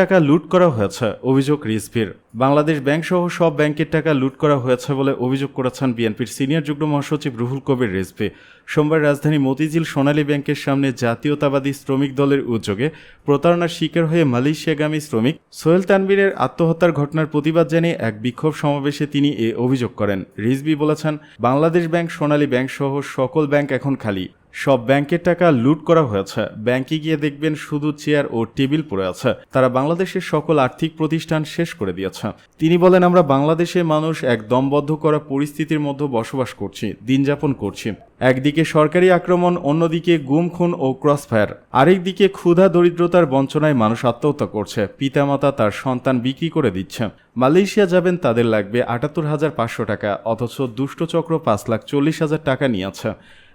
টাকা লুট করা হয়েছে, অভিযোগ রিজভির। বাংলাদেশ ব্যাংক সহ সব ব্যাংকের টাকা লুট করা হয়েছে বলে অভিযোগ করেছেন বিএনপির সিনিয়র যুগ্ম মহাসচিব রুহুল কবির রিজভি। সোমবার রাজধানী মতিঝিল সোনালী ব্যাংকের সামনে জাতীয়তাবাদী শ্রমিক দলের উদ্যোগে প্রতারণার শিকার হয়ে মালয়েশিয়াগামী শ্রমিক সোহেল তানবীরের আত্মহত্যার ঘটনার প্রতিবাদ জানিয়ে এক বিক্ষোভ সমাবেশে তিনি এ অভিযোগ করেন। রিজভি বলেছেন, বাংলাদেশ ব্যাংক, সোনালী ব্যাংক সহ সকল ব্যাংক এখন খালি। সব ব্যাংকের টাকা লুট করা হয়েছে। ব্যাংকে গিয়ে দেখবেন শুধু চেয়ার ও টেবিল পড়ে আছে। তারা বাংলাদেশের সকল আর্থিক প্রতিষ্ঠান শেষ করে দিয়েছে। তিনি বলেন, আমরা বাংলাদেশের মানুষ এক দমবদ্ধ করা পরিস্থিতির মধ্যে বসবাস করছি দিন যাপন করছি। একদিকে সরকারি আক্রমণ, অন্যদিকে গুম, খুন ও ক্রসফায়ার। আরেকদিকে ক্ষুধা, দরিদ্রতার বঞ্চনায় মানুষ আত্মহত্যা করছে। পিতামাতা তার সন্তান বিক্রি করে দিচ্ছে। মালয়েশিয়া যাবেন, তাদের লাগবে আটাত্তর হাজার পাঁচশো টাকা, অথচ দুষ্টচক্র পাঁচ লাখ চল্লিশ হাজার টাকা নিয়েছে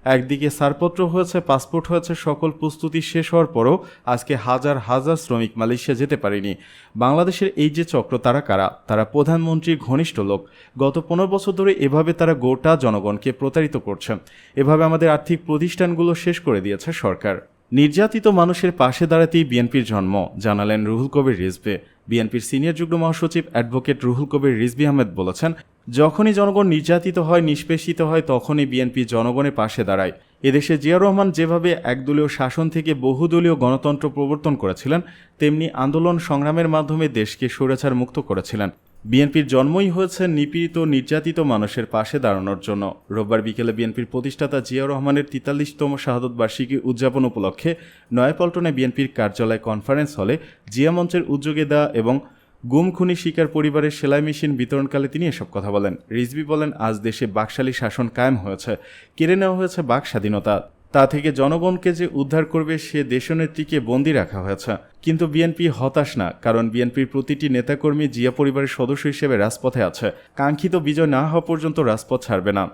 একদিকে ছাড়পত্র হয়েছে, পাসপোর্ট হয়েছে, সকল প্রস্তুতি শেষ হওয়ার পরও আজকে হাজার হাজার শ্রমিক মালয়েশিয়া যেতে পারেনি। বাংলাদেশের এই যে চক্র, তারা কারা? তারা প্রধানমন্ত্রীর ঘনিষ্ঠ লোক। গত পনেরো বছর ধরে এভাবে তারা গোটা জনগণকে প্রতারিত করছে। এভাবে আমাদের আর্থিক প্রতিষ্ঠানগুলো শেষ করে দিয়েছে সরকার। নির্যাতিত মানুষের পাশে দাঁড়াতেই বিএনপির জন্ম, জানালেন রুহুল কবির রিজবে বিএনপির সিনিয়র যুগ্ম মহাসচিব অ্যাডভোকেট রুহুল কবির রিজভি আহমেদ বলেছেন যখনই জনগণ নির্যাতিত হয়, নিষ্পেষিত হয়, তখনই বিএনপি জনগণের পাশে দাঁড়ায়। এদেশে জিয়া রহমান যেভাবে একদলীয় শাসন থেকে বহুদলীয় গণতন্ত্র প্রবর্তন করেছিলেন, তেমনি আন্দোলন সংগ্রামের মাধ্যমে দেশকে স্বৈরাচার মুক্ত করেছিলেন। বিএনপির জন্মই হয়েছে নিপীড়িত, নির্যাতিত মানুষের পাশে দাঁড়ানোর জন্য। রোববার বিকেলে বিএনপির প্রতিষ্ঠাতা জিয়া রহমানের তেতাল্লিশতম শাহাদত বার্ষিকী উদযাপন উপলক্ষে নয়াপল্টনে বিএনপির কার্যালয় কনফারেন্স হলে জিয়া মঞ্চের উদ্যোগে দেওয়া এবং গুম খুনি শিকার পরিবারের সেলাই মেশিন বিতরণকালে তিনি এসব কথা বলেন। রিজবি বলেন, আজ দেশে বাকশালী শাসন কায়েম হয়েছে। কেড়ে নেওয়া হয়েছে বাক স্বাধীনতা। তা থেকে জনগণকে যে উদ্ধার করবে, সে দেশনেত্রীকে বন্দি রাখা হয়েছে। কিন্তু বিএনপি হতাশ না, কারণ বিএনপির প্রতিটি নেতাকর্মী জিয়া পরিবারের সদস্য হিসেবে রাজপথে আছে। কাঙ্ক্ষিত বিজয় না হওয়া পর্যন্ত রাজপথ ছাড়বে না।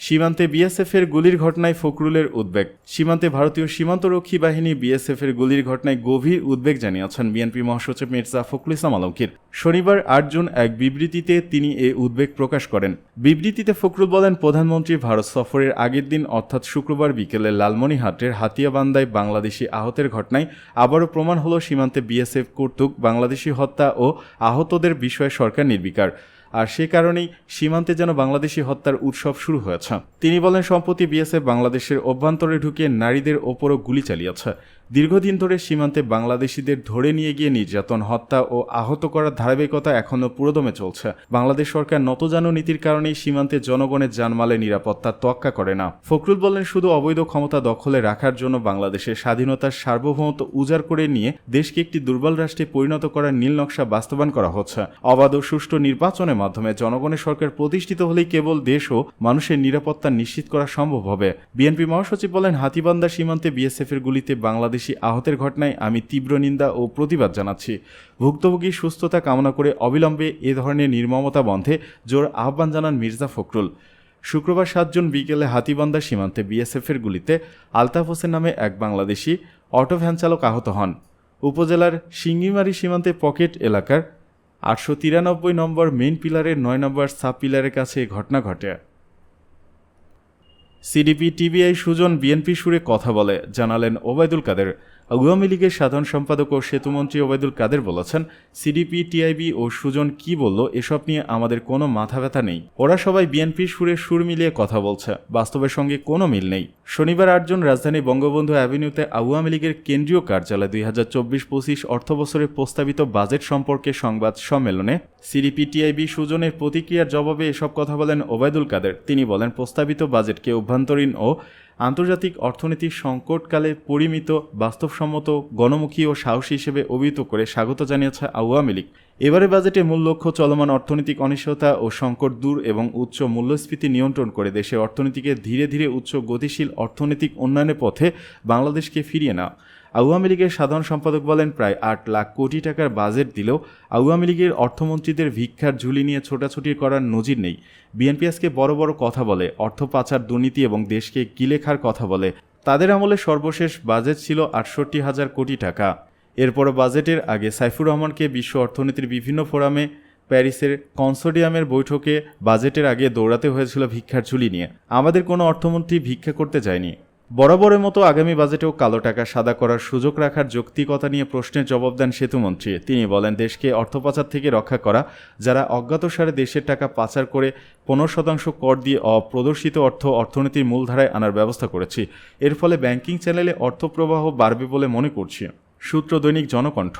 সীমান্তে বিএসএফের গুলির ঘটনায় ফখরুলের উদ্বেগ। সীমান্তে ভারতীয় সীমান্তরক্ষী বাহিনী বিএসএফের গুলির ঘটনায় গভীর উদ্বেগ জানিয়েছেন বিএনপি মহাসচিব মির্জা ফখরুল ইসলাম আলমগীর। শনিবার আট জুন এক বিবৃতিতে তিনি এ উদ্বেগ প্রকাশ করেন। বিবৃতিতে ফখরুল বলেন, প্রধানমন্ত্রী ভারত সফরের আগের দিন, অর্থাৎ শুক্রবার বিকেলে লালমনিহাটের হাতিয়াবান্দায় বাংলাদেশি আহতের ঘটনায় আবারও প্রমাণ হল সীমান্তে বিএসএফ কর্তৃক বাংলাদেশি হত্যা ও আহতদের বিষয়ে সরকার নির্বিকার। আর সে কারণেই সীমান্তে যেন বাংলাদেশি হত্যার উৎসব শুরু হয়েছে। তিনি বলেন, সম্প্রতি বিএসএফ বাংলাদেশের অভ্যন্তরে ঢুকিয়ে নারীদের ওপরও গুলি চালিয়েছে। দীর্ঘদিন ধরে সীমান্তে বাংলাদেশিদের ধরে নিয়ে গিয়ে নির্যাতন, হত্যা ও আহত করার ধারাবাহিকতা এখনও পুরোদমে চলছে। বাংলাদেশ সরকার নতজানু নীতির কারণেই সীমান্তে জনগণের জানমালের নিরাপত্তা তোয়াক্কা করে না। ফখরুল বলেন শুধু অবৈধ ক্ষমতা দখলে রাখার জন্য বাংলাদেশের স্বাধীনতার সার্বভৌমত্ব উজাড় করে নিয়ে দেশকে একটি দুর্বল রাষ্ট্রে পরিণত করার নীল নকশা বাস্তবায়ন করা হচ্ছে। অবাধ ও সুষ্ঠু নির্বাচনের মাধ্যমে জনগণের সরকার প্রতিষ্ঠিত হলেই কেবল দেশ ও মানুষের নিরাপত্তা নিশ্চিত করা সম্ভব হবে। বিএনপি মহাসচিব বলেন হাতিবান্দা সীমান্তে বিএসএফ এর গুলিতে বাংলাদেশি আহতের ঘটনায় আমি তীব্র নিন্দা ও প্রতিবাদ জানাচ্ছি। ভুক্তভোগীর সুস্থতা কামনা করে অবিলম্বে এ ধরনের নির্মমতা বন্ধে জোর আহ্বান জানান মির্জা ফখরুল। শুক্রবার সাত জুন বিকেলে হাতিবান্দা সীমান্তে বিএসএফের গুলিতে আলতাফ হোসেন নামে এক বাংলাদেশি অটো ভ্যান চালক আহত হন। উপজেলার সিঙ্গিমারি সীমান্তে পকেট এলাকার আটশো তিরানব্বই নম্বর মেইন পিলারের নয় নম্বর সাব পিলারের কাছে ঘটনা ঘটে। সিডিপি টিবিআই সুজন বিএনপি সুরে কথা বলে জানালেন ওবায়দুল কাদের। আওয়ামী লীগের সাধারণ সম্পাদক ও সেতুমন্ত্রী ওবায়দুল কাদের বলেছেন সিডিপি টিআইবি ও সুজন কি বলল, এসব নিয়ে আমাদের কোনো মাথা ব্যথা নেই। ওরা সবাই বিএনপির সুরে সুর মিলিয়ে কথা বলছে, বাস্তবের সঙ্গে কোনো মিল নেই। শনিবার আটজন রাজধানী বঙ্গবন্ধু অ্যাভিনিউতে আওয়ামী লীগের কেন্দ্রীয় কার্যালয় দুই হাজার চব্বিশ পঁচিশ অর্থবছরের প্রস্তাবিত বাজেট সম্পর্কে সংবাদ সম্মেলনে সিডিপি টিআইবি সুজনের প্রতিক্রিয়ার জবাবে এসব কথা বলেন ওবায়দুল কাদের। তিনি বলেন, প্রস্তাবিত বাজেটকে অভ্যন্তরীণ ও আন্তর্জাতিক অর্থনীতির সংকটকালে পরিমিত, বাস্তবসম্মত, গণমুখী ও সাহসী হিসেবে অভিহিত করে স্বাগত জানিয়েছে আওয়ামী লীগ। এবারে বাজেটে মূল লক্ষ্য চলমান অর্থনৈতিক অনিশ্চয়তা ও সংকট দূর এবং উচ্চ মূল্যস্ফীতি নিয়ন্ত্রণ করে দেশের অর্থনীতিকে ধীরে ধীরে উচ্চ গতিশীল অর্থনৈতিক উন্নয়নের পথে বাংলাদেশকে ফিরিয়ে নেওয়া আওয়ামী লীগের সাধারণ সম্পাদক বলেন, প্রায় আট লাখ কোটি টাকার বাজেট দিলেও আওয়ামী লীগের অর্থমন্ত্রীদের ভিক্ষার ঝুলি নিয়ে ছোটাছুটি করার নজির নেই। বিএনপি আজকে বড় বড় কথা বলে, অর্থ পাচার দুর্নীতি এবং দেশকে গিলে খার কথা বলে। তাদের আমলে সর্বশেষ বাজেট ছিল আটষট্টি হাজার কোটি টাকা। এরপরও বাজেটের আগে সাইফুর রহমানকে বিশ্ব অর্থনীতির বিভিন্ন ফোরামে প্যারিসের কনসোডিয়ামের বৈঠকে বাজেটের আগে দৌড়াতে হয়েছিল ভিক্ষার ঝুলি নিয়ে। আমাদের কোনো অর্থমন্ত্রী ভিক্ষা করতে যায়নি। বরাবরের মতো আগামী বাজেটেও কালো টাকা সাদা করার সুযোগ রাখার যৌক্তিকতা নিয়ে প্রশ্নের জবাব দেন সেতুমন্ত্রী। তিনি বলেন, দেশকে অর্থপাচার থেকে রক্ষা করা, যারা অজ্ঞাতসারে দেশের টাকা পাচার করে পনেরো শতাংশ কর দিয়ে অপ্রদর্শিত অর্থ অর্থনীতির মূলধারায় আনার ব্যবস্থা করেছি, এর ফলে ব্যাংকিং চ্যানেলে অর্থপ্রবাহ বাড়বে বলে মনে করছি। সূত্র দৈনিক জনকণ্ঠ।